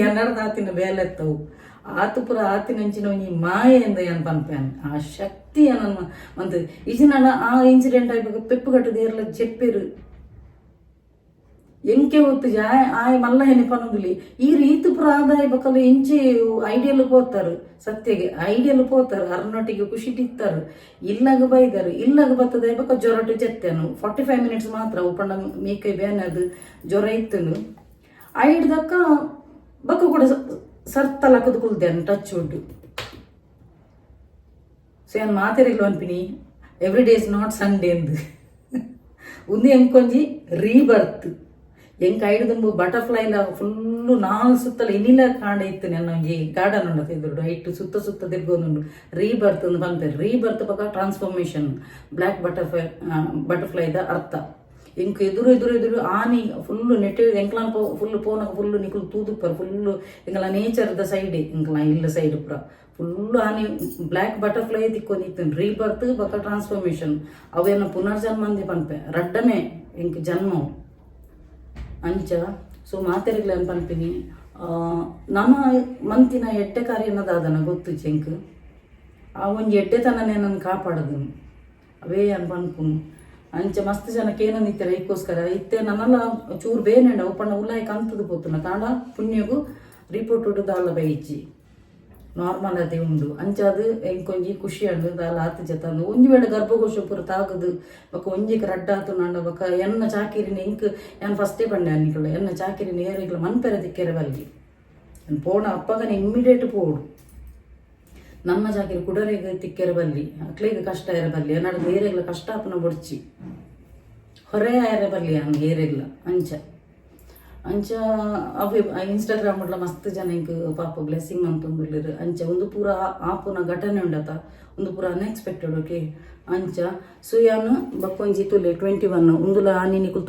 ಎನ್ನಡದ ಆತಿನ ಬೇಲೆತ್ತವು. ಆತು ಪುರ ಆತಿನ ಇಂಚಿನ ಒಂಜಿ ಮಾಯೆ ಎಂದ ಏನ್ ಪನ್ಪೇನ್ ಆ ಶಕ್ತಿ ನನ್ನ ಮಂತ ಇಜಿನ ಆ ಇನ್ಸಿಡೆಂಟ್ ಆಗಿ ಪೆಪ್ಪು ಕಟ್ಟದ ಏರ್ಲ ಜೆಪ್ಪಿರು. ಎಂಕೆ ಹೊತ್ತು ಆಯ್ ಆಯ್ ಮಲ್ಲ ಹೆನೆ ಪನ್ನೊಂದುಲಿ ಈ ರೀತಿ ಪ್ರಾದಾಯ ಬಕಲು ಎಂಚೆ ಐಡಿಯಲ್ ಪೋತಾರು ಸತ್ಯಗೆ ಐಡಿಯಲ್ ಪೋತಾರು ಅರ್ನೊಟ್ಟಿಗೆ ಖುಷಿ ಟಿತ್ತಾರು ಇಲ್ಲಗ ಬೈದಾರು ಇಲ್ಲಗ ಬತ್ತದ ಬಕ ಜ್ವರಟು ಚೆತ್ತೇನು. ಫಾರ್ಟಿ ಫೈವ್ ಮಿನಿಟ್ಸ್ ಮಾತ್ರ ಉಪಂಡ ಮೇಕೈ ಬೇನದು ಜ್ವರ ಇತ್ತನು. ಐಡ್ದಕ್ಕ ಬಕ ಕೂಡ ಸರ್ತಲ ಕುದ್ಕೊಳ್ತೇನೆ ಟಚ್ ಉಡ್ಡು ಸೊ ಏನು ಮಾತಾಡಿಲ್ಲ ಅನ್ಪಿನಿ? Every day is not Sunday ಎಂದು ಉಂದು ಎಂಕೊಂಜಿ ರೀಬರ್ತ್ ಎಂಕ ಬಟರ್ಫ್ಲೈ ಬಟರ್ಫ್ಲೈಲ ಫುಲ್ಲು ನಾಲ್ ಸುತ್ತಲ ಇನ್ನಿಲ್ಲ ಕಾಂಡ ಇತ್ತು ನನ್ನ ಒಂಜಿ ಗಾರ್ಡನ್ ಉಂಡ ಇದ್ರು ಐಟ್ ಸುತ್ತ ಸುತ್ತ ತಿರ್ಗೋನುಂಡು ರೀಬರ್ತ್ ಒಂದು ಬಂತಾರೆ ರೀಬರ್ತ್ ಪಕ್ಕ ಟ್ರಾನ್ಸ್ಫಾರ್ಮೇಶನ್ ಬ್ಲ್ಯಾಕ್ ಬಟರ್ಫ್ಲೈ ಬಟರ್ಫ್ಲೈ ದ ಅರ್ಥ. ಇಂಕ ಎದುರು ಎದುರು ಎದುರು ಆನಿ ಫುಲ್ಲು ನೆಟ್ಟಿ ಎಂಕ್ಲಾನ್ ಫುಲ್ ಪೋನ ಪೋನಕ ಫುಲ್ಲು ನಿಕುಲು ತೂದುಪ್ಪರ್ ಫುಲ್ಲು ಎಂಕಲ ದ ಸೈಡ್ ಎಂಕಲ ಇಲ್ಲ ಸೈಡ್ ಪುರ. ಫುಲ್ಲು ಆನಿ ಬ್ಲ್ಯಾಕ್ ಬಟರ್ಫ್ಲೈ ದಿಕ್ಕೊಂದಿತ್ತು ರೀಬರ್ತ್ ಬಕ ಟ್ರಾನ್ಸ್ಫಾರ್ಮೇಶನ್ ಅವೇನ ಪುನರ್ಜನ್ಮಂದಿ ಪನ್ಪೆ ರಡ್ಡನೆ ಎಂಕ್ ಜನ್ಮ ಅಂಚ. ಸೊ ಮಾತೆರೆಗ್ಲ ಪನ್ಪಿನಿ ನಮ ನಮ್ಮ ಮಂತಿನ ಎಟ್ಟೆ ಅನ್ನೋದಾದನ ಗೊತ್ತು ಚೆಂಕ್. ಆ ಒಂಜಿ ಎಡ್ಡೆತನನೇ ನನ್ನ ಕಾಪಾಡದು. ಅವೇ ಅನ್ಪನ್ಪುನು ಅಂಚ ಮಸ್ತ್ ಜನಕ್ಕೆ ಏನೋ ನಿತ್ತರ ಇಕ್ಕೋಸ್ಕರ ಇತ್ತೆ ನನ್ನೆಲ್ಲ ಚೂರು ಬೇನೆಂಡ ಒಪ್ಪಣ್ಣ ಉಲ್ಲಾಯಿ ಕಂತದು ಗೊತ್ತು ತಾಂಡ ಪುಣ್ಯಗೂ ರಿಪೋರ್ಟ್ ಉಡು ದಾಲ ಬೈಚಿ ನಾರ್ಮಲ್ ಅದೇ ಉಂಡು. ಅಂಚಾದು ಎಂಕೊಂಜಿ ಖುಷಿ ಅಂಡು ದಾಲ ಆತು ಜತಂದು ಒಂಜಿ ವೇಳೆ ಗರ್ಭಕೋಶ ಪೂರ ತಾಗದು ಬೊಕ ಒಂಜಿಗೆ ರಡ್ಡ ಆತು ನಂಡ ಬೊಕ ಎನ್ನ ಚಾಕಿರಿನ ಎಂಕ್ ಯಾನ್ ಫಸ್ಟೇ ಪಂಡೆ ಅನ್ನಿಕಲ್ಲ ಎನ್ನ ಚಾಕಿರಿನ ಏರಿಗ್ಲ ಮನ್ಪೆರ ದಿಕ್ಕೆರೆ ಬಲ್ಲಿ ಎನ್ ಪೋಣ ಅಪ್ಪಗನೆ ಇಮ್ಮಿಡಿಯೇಟ್ ಪೋಡು. ನಮ್ಮ ಜಾಗಿರ ಕುಡರೆಗೆ ತಿಕ್ಕೆರೆ ಬಲ್ಲಿ, ಅಕ್ಲಿಗೆ ಕಷ್ಟ ಇರ ಬಲ್ಲಿ ಏನಾದ್ರು ಏರೆಗ್ಲ ಕಷ್ಟ ಅಪ್ಪನ ಬೊಡ್ಚಿ. ಹೊರೆ ಆಯರೆ ಬಲ್ಲಿ ಹಂಗೆ ಏರೆಗ್ಲ ಅಂಚ. ಅಂಚ ಅವೇ ಇನ್ಸ್ಟಾಗ್ರಾಮ್ ಉಡ್ಲ ಮಸ್ತ್ ಜನ ಈಗ ಪಾಪ ಬ್ಲೆಸ್ಸಿಂಗ್ ಅಂತಂದಿರ್ಲಿರು ಅಂಚ ಒಂದು ಪೂರ ಆಪುನ ಘಟನೆ ಉಂಡತ ಒಂದು ಪೂರ ಅನ್ಎಕ್ಸ್ಪೆಕ್ಟೆಡ್ ಓಕೆ ಅಂಚ ಸುಯಾನು ಬಕ್ಕೊಂಜಿ ತುಲೆ ಟ್ವೆಂಟಿ ಒನ್ ಉಂದುಲ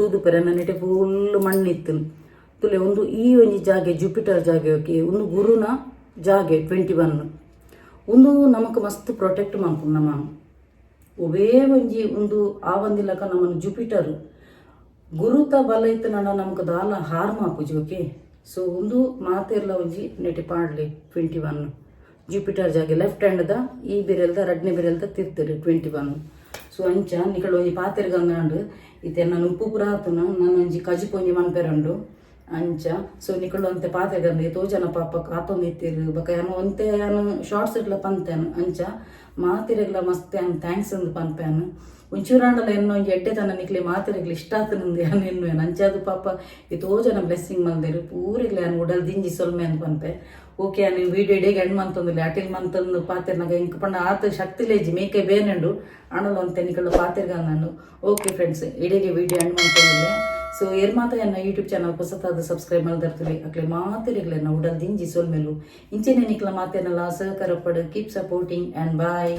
ತೂದು ಪರ ನೆಟೆ ಫುಲ್ ಮಣ್ಣಿತ್ತು. ತುಲೆ ಒಂದು ಈ ಒಂಜಿ ಜಾಗೆ ಜುಪಿಟರ್ ಜಾಗೆ ಓಕೆ ಒಂದು ಗುರುನ ಜಾಗೆ ಟ್ವೆಂಟಿ ಒನ್ ಒಂದು ನಮಕ್ ಮಸ್ತ್ ಪ್ರೊಟೆಕ್ಟ್ ಮಾಡ್ಕೊಂಡು ನಮ್ಮ. ಒಬೇ ಒಂಜಿ ಒಂದು ಆ ಒಂದಿಲ್ಲಕ ನಮ್ಮನ್ನು ಜುಪಿಟರ್ ಗುರುತ ಬಲ ಇತ್ತು ನನ್ನ ನಮ್ಗೆ ದಾಲ ಹಾರ್ಮ ಪೂಜೋಕೆ ಸೊ ಒಂದು ಮಾತೆರ್ಲ ಒಂಜಿ ನೆಟಿ ಪಾಡ್ಲಿ ಟ್ವೆಂಟಿ ಒನ್ ಜುಪಿಟರ್ ಜಾಗೆ ಲೆಫ್ಟ್ ದ, ಈ ಬಿರೆಲ್ದ, ರಡ್ನೆ ಬೆರೆಲ್ದ ತಿರ್ತಿರಿ ಟ್ವೆಂಟಿ ಒನ್ ಸೊ ಅಂಚ ನಿಕಳು ಒಂಜಿ ಪಾತೆರ್ಗಂದಾಂಡು ಇತ್ತೆ ನಾನು ಉಪ್ಪು ಪುರಾತನ, ನಾನು ಒಂಜಿ ಕಜಿಪೊಂಜಿ ಮನ್ಪೆರಂಡು. ಅಂಚ ಸೊ ನಿಕಲ್ ಒಂತೆ ಪಾತೆರ್ಗಂದೆ, ತೋಜನ ಪಾಪ ಕಾತೊಂದಿತ್ತಿರು ಬಕ ಯಾನು ಒಂತೆ ಯಾನು ಶಾರ್ಟ್ಸ್ ಇಟ್ಲ ಪಂತೇನು. ಅಂಚ, ಮಾತಿರಗ್ಲ ಮಸ್ತ್ ಏನು ಥ್ಯಾಂಕ್ಸ್ ಅಂದ್ ಪನ್ಪೇನು ಒಂಚೂರಾಂಡಲ ಎನ್ನೋ ಒಂಜಿ ಎಡ್ಡೆ ತನ ನಿಕ್ಲೆ ಮಾತಿರೆಗ್ಲ, ಇಷ್ಟ ಆತನಂದು ಎನ್ನು ಅಂಚಾದು ಪಾಪ ಈ ತೋಜನ ಬ್ಲೆಸ್ಸಿಂಗ್ ಮಂದಿರು ಪೂರಿಗ್ಲ ಯಾನು ಉಡಲ್ ದಿಂಜಿ ಸೊಲ್ಮೆ ಬಂತೆ ಓಕೆ ನೀನು ವೀಡಿಯೋ ಇಡೀಗೆ ಎಂಡ್ ಮಂತಂದಿಲ್ಲ ಅಟಿಲ್ ಮಂತಂದು ಪಾತೆರ್ನಾಗ ಇಂಕ ಪಣ್ಣ ಆತ ಶಕ್ತಿ ಲೇಜಿ, ಮೇಕೆ ಬೇನೆಂಡು. ಅಣಲು ಅಂತ ನಿಕಲ್ ಪಾತೆರ್ಗ ನಾನು. ಓಕೆ ಫ್ರೆಂಡ್ಸ್ ಇಡೀಗೆ ವೀಡಿಯೋ ಹೆಣ್ಣು ಮಂತಂದಿಲ್ಲ ಸೊ ಏರ್ ಮಾತ ಎನ್ನ ಯೂಟ್ಯೂಬ್ ಚಾನಲ್ ಹೊಸತಾದ ಸಬ್ಸ್ಕ್ರೈಬ್ ಮಾಡ್ದಿರ್ತೀವಿ. ಅಕ್ಲೆ ಮಾತಿರಿಗ್ಲೆ ಉಡಲ್ ದಿಂಜಿ ಸೊಲ್ಮೇಲು. ಇಂಚಿನ ನಿಕ್ಲ ಮಾತೇನಲ್ಲ ಸಹಕಾರ ಪಡು. Keep supporting and bye